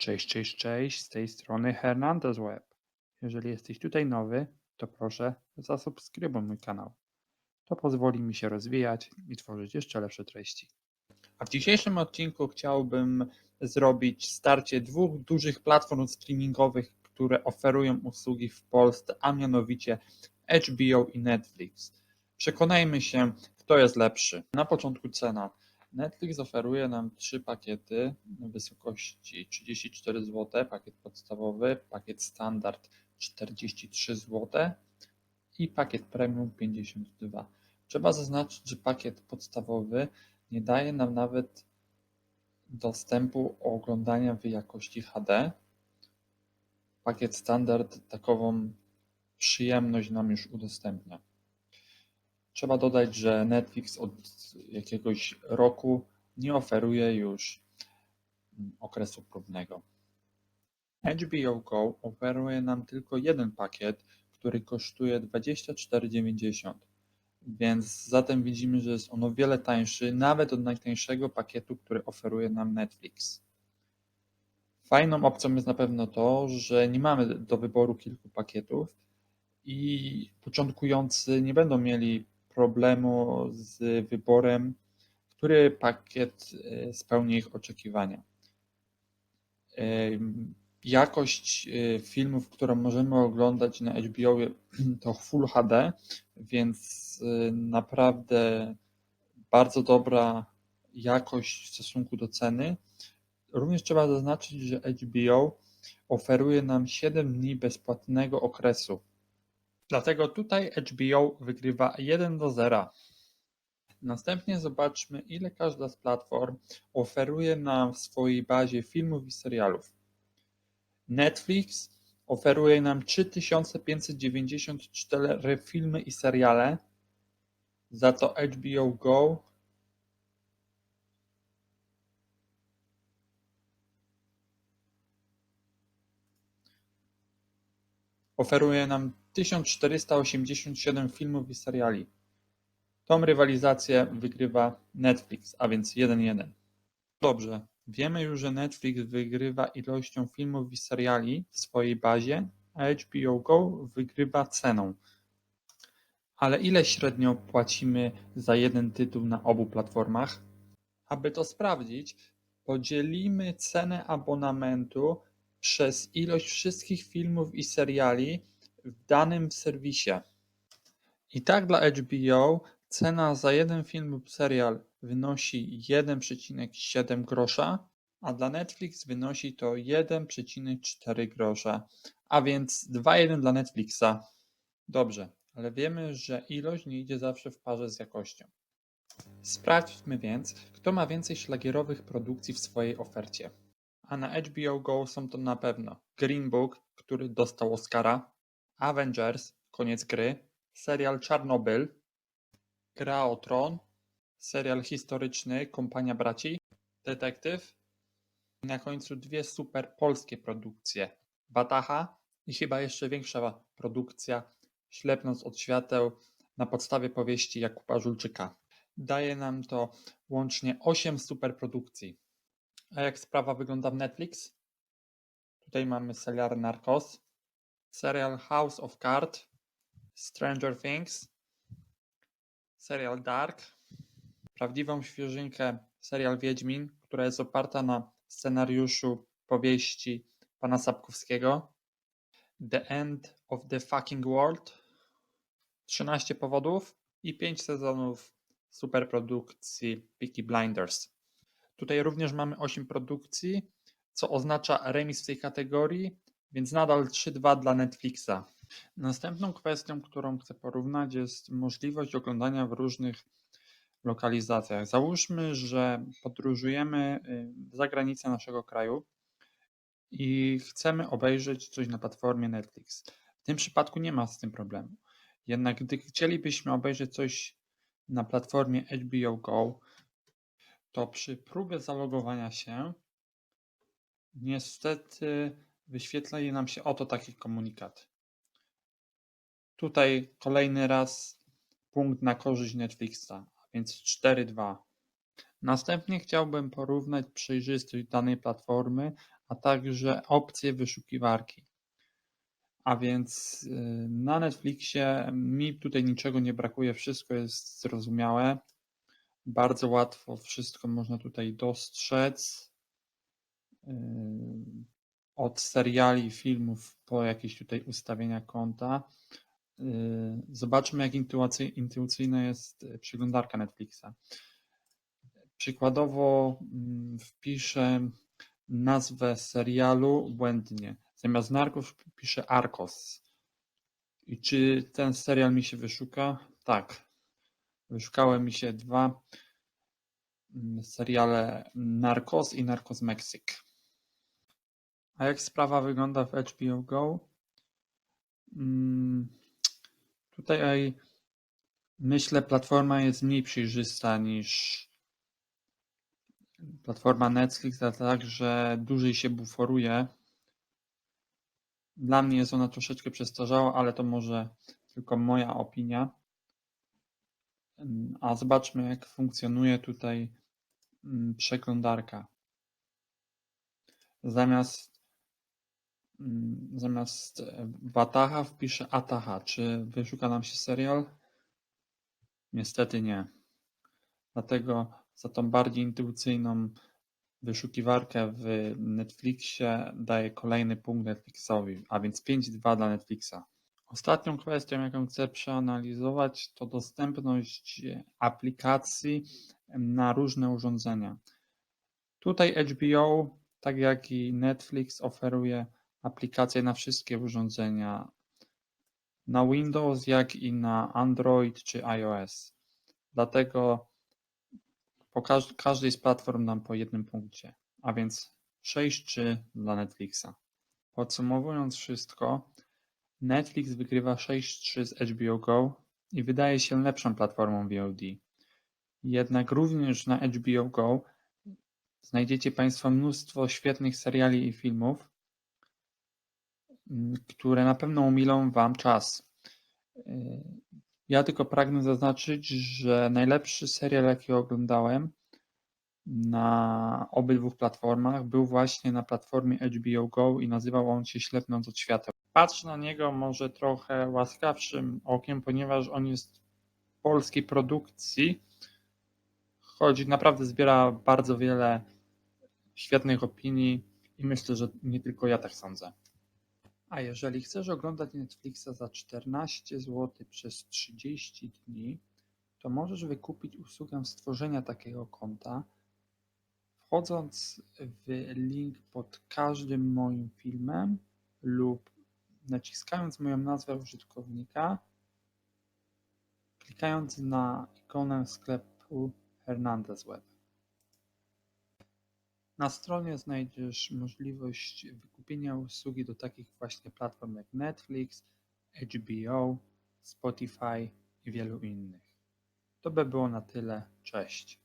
Cześć, cześć, cześć, z tej strony Hernandez Web. Jeżeli jesteś tutaj nowy, to proszę zasubskrybuj mój kanał. To pozwoli mi się rozwijać i tworzyć jeszcze lepsze treści. A w dzisiejszym odcinku chciałbym zrobić starcie dwóch dużych platform streamingowych, które oferują usługi w Polsce, a mianowicie HBO i Netflix. Przekonajmy się, kto jest lepszy. Na początku cena. Netflix oferuje nam trzy pakiety w wysokości 34 zł, pakiet podstawowy, pakiet standard 43 zł i pakiet premium 52. Trzeba zaznaczyć, że pakiet podstawowy nie daje nam nawet dostępu oglądania w jakości HD. Pakiet standard takową przyjemność nam już udostępnia. Trzeba dodać, że Netflix od jakiegoś roku nie oferuje już okresu próbnego. HBO Go oferuje nam tylko jeden pakiet, który kosztuje 24,90, więc zatem widzimy, że jest on o wiele tańszy, nawet od najtańszego pakietu, który oferuje nam Netflix. Fajną opcją jest na pewno to, że nie mamy do wyboru kilku pakietów i początkujący nie będą mieli problemu z wyborem, który pakiet e, spełni ich oczekiwania. E, jakość e, filmów, którą możemy oglądać na HBO to Full HD, więc naprawdę bardzo dobra jakość w stosunku do ceny. Również trzeba zaznaczyć, że HBO oferuje nam 7 dni bezpłatnego okresu Dlatego tutaj HBO wygrywa 1 do 0. Następnie zobaczmy, ile każda z platform oferuje nam w swojej bazie filmów i serialów. Netflix oferuje nam 3594 filmy i seriale, za to HBO Go oferuje nam 1487 filmów i seriali. Tą rywalizację wygrywa Netflix, a więc 1-1. Dobrze, wiemy już, że Netflix wygrywa ilością filmów i seriali w swojej bazie, a HBO Go wygrywa ceną. Ale ile średnio płacimy za jeden tytuł na obu platformach? Aby to sprawdzić, podzielimy cenę abonamentu przez ilość wszystkich filmów i seriali w danym serwisie. I tak dla HBO cena za jeden film lub serial wynosi 1,7 grosza, a dla Netflix wynosi to 1,4 grosza, a więc 2,1 dla Netflixa. Dobrze, ale wiemy, że ilość nie idzie zawsze w parze z jakością. Sprawdźmy więc, kto ma więcej szlagierowych produkcji w swojej ofercie a na HBO Go są to na pewno Green Book, który dostał Oscara, Avengers, koniec gry, serial Czarnobyl, Gra o Tron, serial historyczny Kompania Braci, Detektyw i na końcu dwie super polskie produkcje Batacha i chyba jeszcze większa produkcja Ślepnąc od świateł na podstawie powieści Jakuba Żulczyka. Daje nam to łącznie 8 superprodukcji. A jak sprawa wygląda w Netflix? Tutaj mamy serial Narcos, serial House of Cards, Stranger Things, serial Dark, prawdziwą świeżynkę serial Wiedźmin, która jest oparta na scenariuszu powieści pana Sapkowskiego, The End of the Fucking World, 13 powodów i 5 sezonów superprodukcji Peaky Blinders. Tutaj również mamy 8 produkcji, co oznacza remis w tej kategorii, więc nadal 3-2 dla Netflixa. Następną kwestią, którą chcę porównać, jest możliwość oglądania w różnych lokalizacjach. Załóżmy, że podróżujemy y, za granicę naszego kraju i chcemy obejrzeć coś na platformie Netflix. W tym przypadku nie ma z tym problemu. Jednak gdy chcielibyśmy obejrzeć coś na platformie HBO Go, to przy próbie zalogowania się niestety wyświetla nam się oto taki komunikat. Tutaj kolejny raz punkt na korzyść Netflixa, a więc 4-2. Następnie chciałbym porównać przejrzystość danej platformy, a także opcje wyszukiwarki. A więc y, na Netflixie mi tutaj niczego nie brakuje, wszystko jest zrozumiałe. Bardzo łatwo wszystko można tutaj dostrzec. Od seriali, filmów po jakieś tutaj ustawienia konta. Y, Zobaczmy, jak intuicyjna jest y, przeglądarka Netflixa. Przykładowo mm, wpiszę nazwę serialu błędnie. Zamiast Narcos piszę Arcos. I czy ten serial mi się wyszuka? Tak. Wyszukałem mi się dwa mm, seriale Narcos i Narcos Mexic. A jak sprawa wygląda w HBO Go? Mm, Tutaj myślę, platforma jest mniej przejrzysta niż platforma Netflix, a także dłużej się buforuje. Dla mnie jest ona troszeczkę przestarzała, ale to może tylko moja opinia. Ym, A zobaczmy, jak funkcjonuje tutaj ym, przeglądarka. Zamiast, zamiast e, Wataha wpiszę Ataha. Czy wyszuka nam się serial? Niestety nie. Dlatego za tą bardziej intuicyjną wyszukiwarkę w Netflixie daję kolejny punkt Netflixowi, a więc 5-2 dla Netflixa. Ostatnią kwestią, jaką chcę przeanalizować, to dostępność aplikacji na różne urządzenia. Tutaj HBO, tak jak i Netflix, oferuje aplikacje na wszystkie urządzenia, na Windows, jak i na Android czy iOS. Dlatego po każ- każdej z platform dam po jednym punkcie, a więc 6-3 dla Netflixa. Podsumowując wszystko, Netflix wygrywa 6-3 z HBO Go i wydaje się lepszą platformą VOD. Jednak również na HBO Go znajdziecie Państwo mnóstwo świetnych seriali i filmów, które na pewno umilą Wam czas. Yy, Ja tylko pragnę zaznaczyć, że najlepszy serial, jaki oglądałem na obydwu platformach, był właśnie na platformie HBO Go i nazywał on się Ślepnąc od świateł. Na niego może trochę łaskawszym okiem, ponieważ on jest polskiej produkcji, choć naprawdę zbiera bardzo wiele świetnych opinii i myślę, że nie tylko ja tak sądzę. A jeżeli chcesz oglądać Netflixa za 14 zł przez 30 dni, to możesz wykupić usługę stworzenia takiego konta, wchodząc w link pod każdym moim filmem lub naciskając moją nazwę użytkownika, klikając na ikonę sklepu Hernandez Web. Na stronie znajdziesz możliwość wykupienia usługi do takich właśnie platform jak Netflix, HBO, Spotify i wielu innych. To by było na tyle. Cześć.